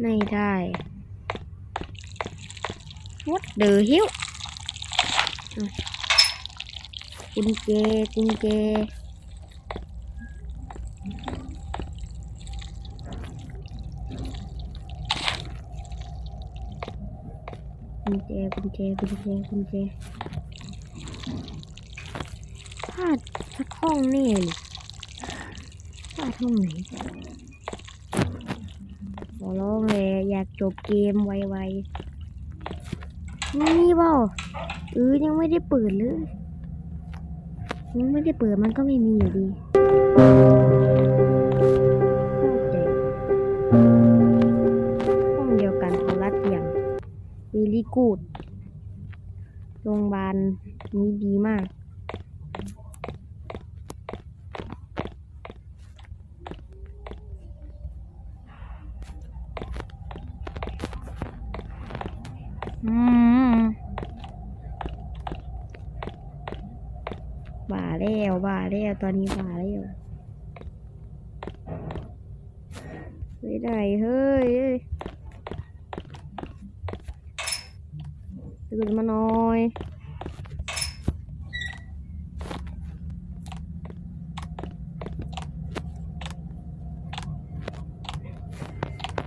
ไม่ได้ What the hell กุญแจกุญแจกุญแจกุญแจกุญแจกุญแจพลาดสักห้องแน่พลาดห้องไหน ขอร้องเลยอยากจบเกมไวๆนี่เปล่าเออยังไม่ได้เปิดเลยยังไม่ได้เปิดมันก็ไม่มีอยู่ดีห้องเดียวกันของรัฐอย่างวีลี่กูดโรงพยาบาลนี้ดีมาก อืมบ่า แล้วตอนนี้บ่าแล้วไม่ได้เฮ้ยเอ้ยตื่นมาหน่อย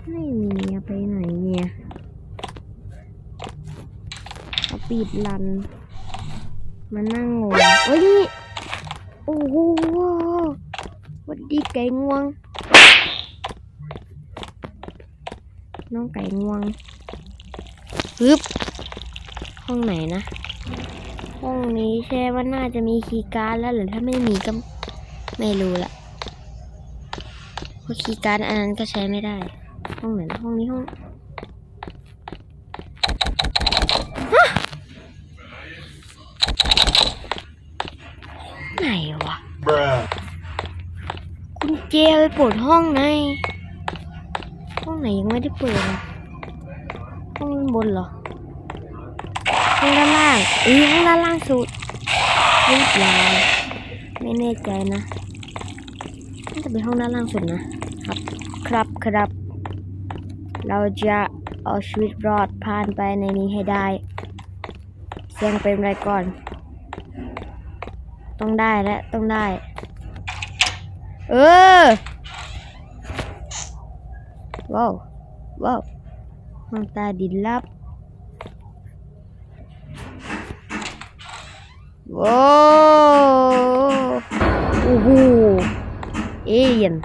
ไม่มีไปไหนเนี่ยเขาปิดรัน มานั่งงงเอ้ยนี่ อ้โหวัดดีไก่งวง น้องไก่งวงปึ๊บห้องไหนนะ ห้องนี้แช่ว่าน่าจะมีคีย์การ์ดแล้วหรือถ้าไม่มีก็ไม่รู้ละเพราะคีย์การ์ดอันนั้นก็ใช้ไม่ได้ ห้องไหนห้องนี้ห้อง คุณเจไปเปิดห้องไหนห้องไหนยังไม่ได้เปิดห้องบนเหรอห้องด้านล่างอ้ยห้องด้านล่างสุดรีบร้อยไม่แน่ใจนะน่าจะเป็นห้องด้านล่างสุดนะครับ ครับครับ เราจะเอาชีวิตรอดผ่านไปในนี้ให้ได้ เสียงเป็นไรก่อน ต้องได้และต้องได้ เออ ว้าว ว้าวห้องใต้ดินลับว้าวโอ้โหเอเลียน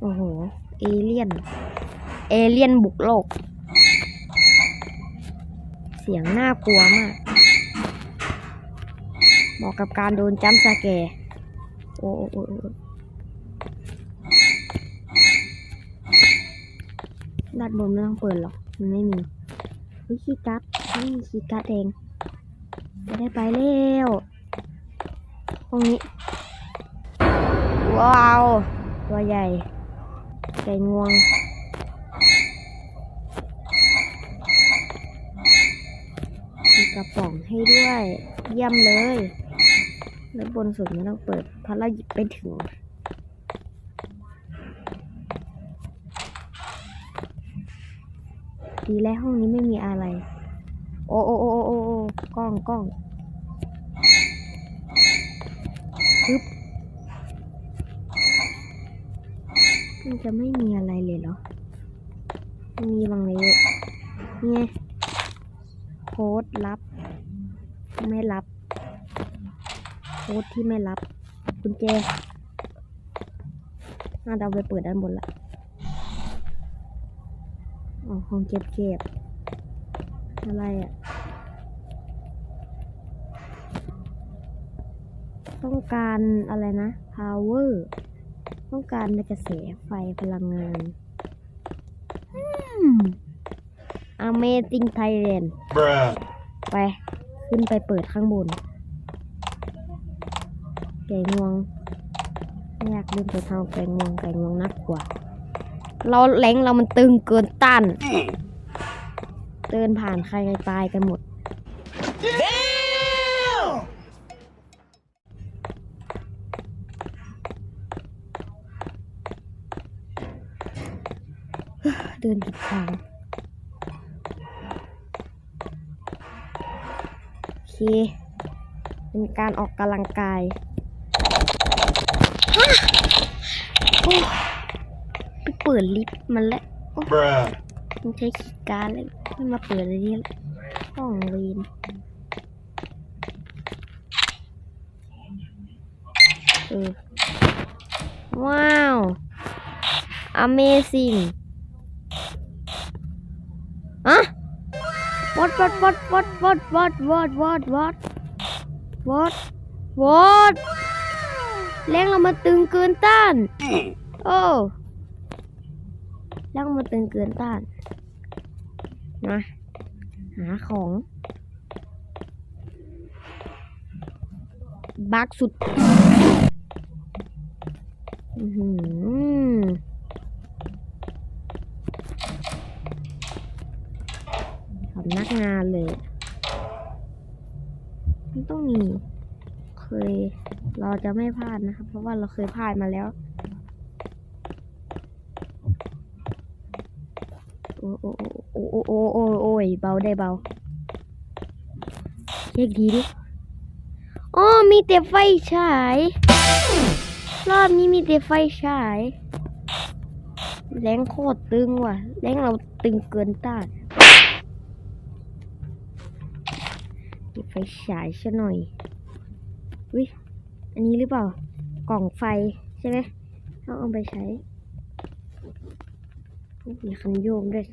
โอ้โห เอเลียน เอเลียนบุกโลก เสียงน่ากลัวมาก เหมาะกับการโดนจัมป์สแกร์ โอ้โอ้โอ้โอ้ด้านบนไม่ต้องเปิดหรอก มันไม่มีวิคีย์การ์ดไม่มีคีย์การ์ดเองจะได้ไปแล้วตรงนี้ ว้าว ตัวใหญ่ไก่งวงมีกระป๋องให้ด้วย เยี่ยมเลย แล้วบนสุดไม่ต้องเปิดเพราะเราหยิบไปถึง ดีแล้วห้องนี้ไม่มีอะไร โอ้โอ้โอ้โอ้โอ้กล้องกล้องปึ๊บมันจะไม่มีอะไรเลยเหรอม่มีบางเลยเนี่ยโค้ดลับ ไม่รับ ค้ดที่ไม่รับกุญแจน่าจะเอาไปเปิดด้านบนละอ๋อห้องเก็บเก็บอะไรอะ ต้องการอะไรนะ power ต้องการในกระแสไฟพลังงานอืม Amazing Thailand Bruh. ไป ขึ้นไปเปิดข้างบน ไก่งวงไม่อยากเล่นตัวเท่าไก่งวงไก่งวงนักกว่าเราแรงเรามันตึงเกินต้านเดินผ่านใครตายกันหมดเดินผิดทางโอเค เป็นการออกกำลังกายฮะโอ้ ไปเปิดลิฟต์มันแล้ว Bruh. มันใช้ขีดการดเลยไม่มาเปิดอะไรนี่แหละห้องเรียนเออว้าว amazing อะ what what what what what what what what what what what แรงเรามาตึงเกินต้าน โอ้แรงมาตึงเกินต้านมาหาของบักสุดอื้อหือสำนักงานเลยมันต้องมี เคย เราจะไม่พลาดนะครับ เพราะว่าเราเคยพลาดมาแล้ว โอ้โอ้โอ้โอ้โอ้โอ้โอ้ยเบาได้เบาเช็คดีดิอ๋อมีแต่ไฟฉาย รอบนี้มีแต่ไฟฉายแรงโคตรตึงว่ะแรงเราตึงเกินต้านเก็บไฟฉายซะหน่อยวิ อันนี้หรือเปล่า กล่องไฟใช่ไหมต้องเอาไปใช้มีคันโยกด้วย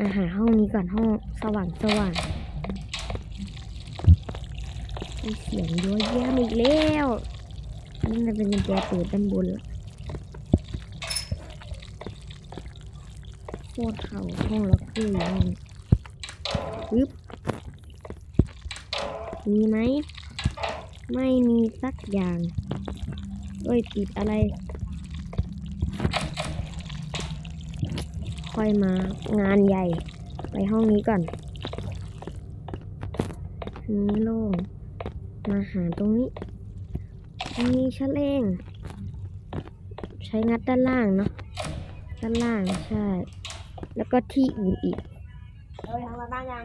อาหาห้องนี้ก่อนห้องสว่างสว่างมีเสียงย้อยแย้มอีกแล้วอันนี่มันเป็นกุญแจเปิดด้านบนละโคตรเข่าห้องล็อกเกอร์อยู่ห้องปึ๊บมีไหม ไม่มีสักอย่างเอ้ยติดอะไรค่อยมางานใหญ่ ไปห้องนี้ก่อนนี้โล่ง มาหาตรงนี้อันนี้ชั้นเองใช้งัดด้านล่างเนาะด้านล่างใช่ แล้วก็ที่อื่นอีกเอ้ยทำมาบ้านยัง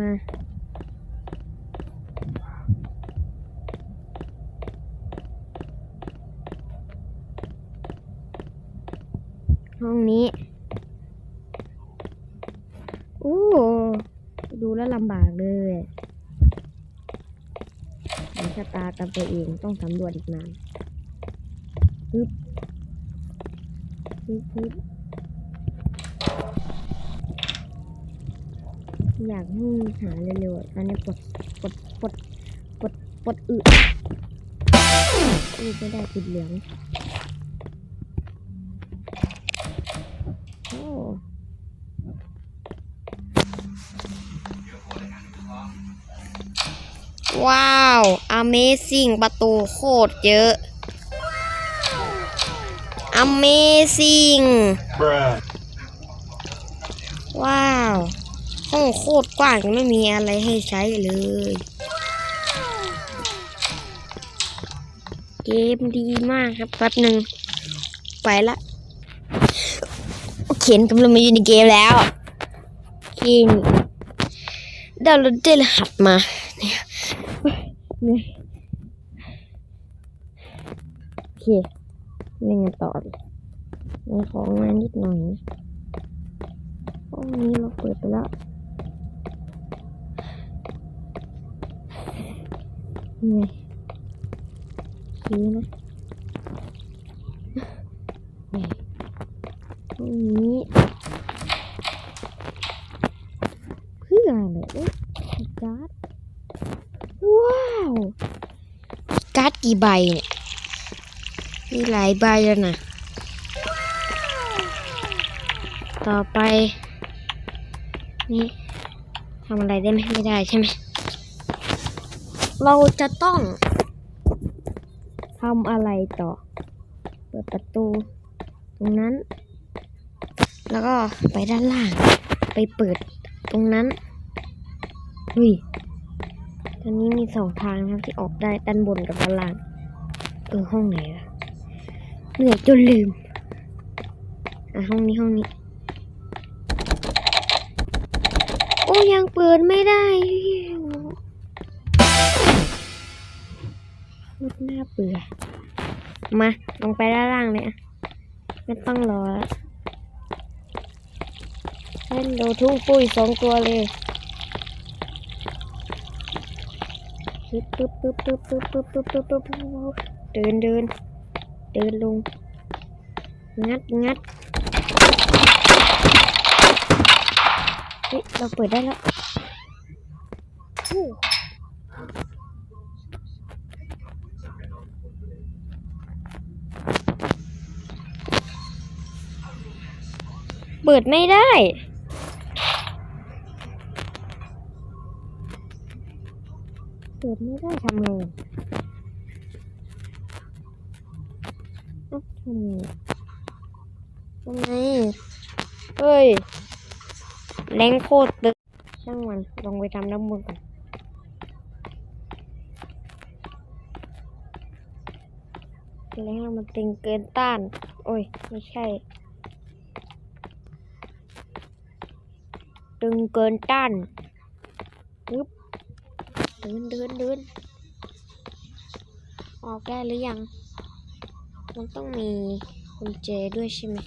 มาห้องนี้โอ้ดูแล้วลำบากเลยเดี๋ยวชะตาตามตัวเองต้องสำรวจอีกนานปึ๊บปึ๊บปึ๊บ อยากให้หาเร็วๆอะตอนนี้ปดปดปดปดปดอึอึไม่ได้ติดเหลือง โอ้ว้าว Amazing ประตูโคตรเยอะ Amazing ว้าว ห้องโคตรกว้างไม่มีอะไรให้ใช้เลย เกมดีมากครับแป๊บหนึ่งไปละเขียนกำลังมาอยู่ในเกมแล้วเกมดาวน์โหลดได้รหัสมาเนี่ยโอเคเล่นกันต่อเลยมีของมานิดหน่อยห้องนี้เราเปิดไปแล้ว เนื่อยโอเคนะเนื่ยห้องนี้เพื่ออะไรเอ้ยการ์ดว้าวการ์ดกี่ใบเนี่ยมีหลายใบแล้วนะต่อไป นี่ทำอะไรได้ไหมไม่ได้ใช่ไหม เราจะต้องทำอะไรต่อ เปิดประตู ตรงนั้น แล้วก็ไปด้านล่าง ไปเปิดตรงนั้นเฮ้ยตอนนี้มีสองทางนะครับที่ออกได้ด้านบนกับด้านล่าง เออห้องไหนล่ะเหนื่อยจนลืม อะห้องนี้ห้องนี้ โอ้ยังเปิดไม่ได้ โคตรน่าเบื่อ มา ลงไปด้านล่างเลยอะไม่ต้องรอแล้วเล่นโดทุ่งปุ้ยสองตัวเลยปึ๊บปึ๊บปึ๊บปึ๊บปึ๊บปึ๊บปึ๊บปึ๊บปึ๊บปึ๊บเดินเดิน เดินลง งัดงัดเฮ้ยเราเปิดได้แล้วอู้ เปิดไม่ได้ เปิดไม่ได้ทำไงอะเอ้าทำไงอะทำไงเฮ้ย แรงโคตรตึกช่างมัน ลงไปทำน้ำมันก่อนแรงมันตึงเกินต้าน โอ้ย ไม่ใช่ ตึงเกินต้านปึ๊บเดินเดินเดินออกได้หรือยัง มันต้องมีกุญแจด้วยใช่ไหม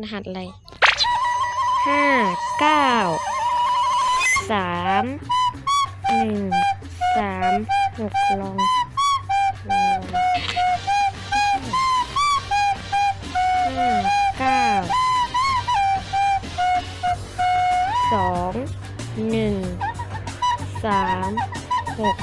รหัสอะไรห้าเก้าสาม หนึ่งสามหกลองลองห้าเก้าสองหนึ่งสามหก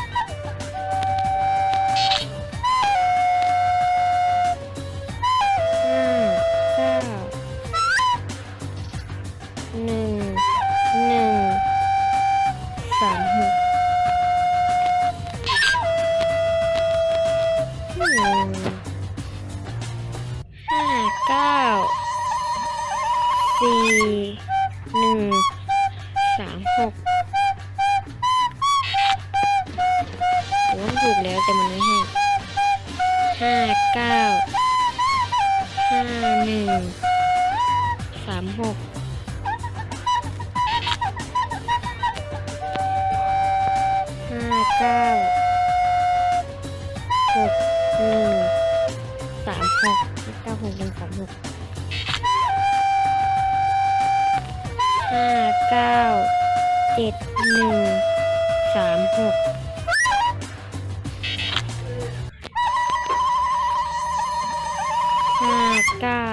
สี่หนึ่งสามหกหรือว่าถูกแล้วแต่มันไม่ให้ห้าเก้าห้าหนึ่งสามหกห้าเก้าหกหนึ่งสามหกห้าเก้าหกหนึ่งสามหก ห้าเก้าเจ็ดหนึ่งสามหกห้าเก้า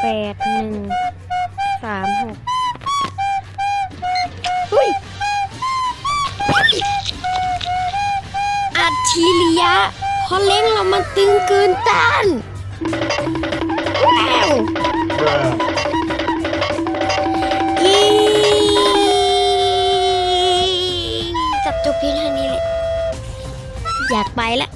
แปดหนึ่งสามหกเฮ้ยอัจฉริยะพอเล้งเรามันตึงเกินต้านว้าว อยากไปละ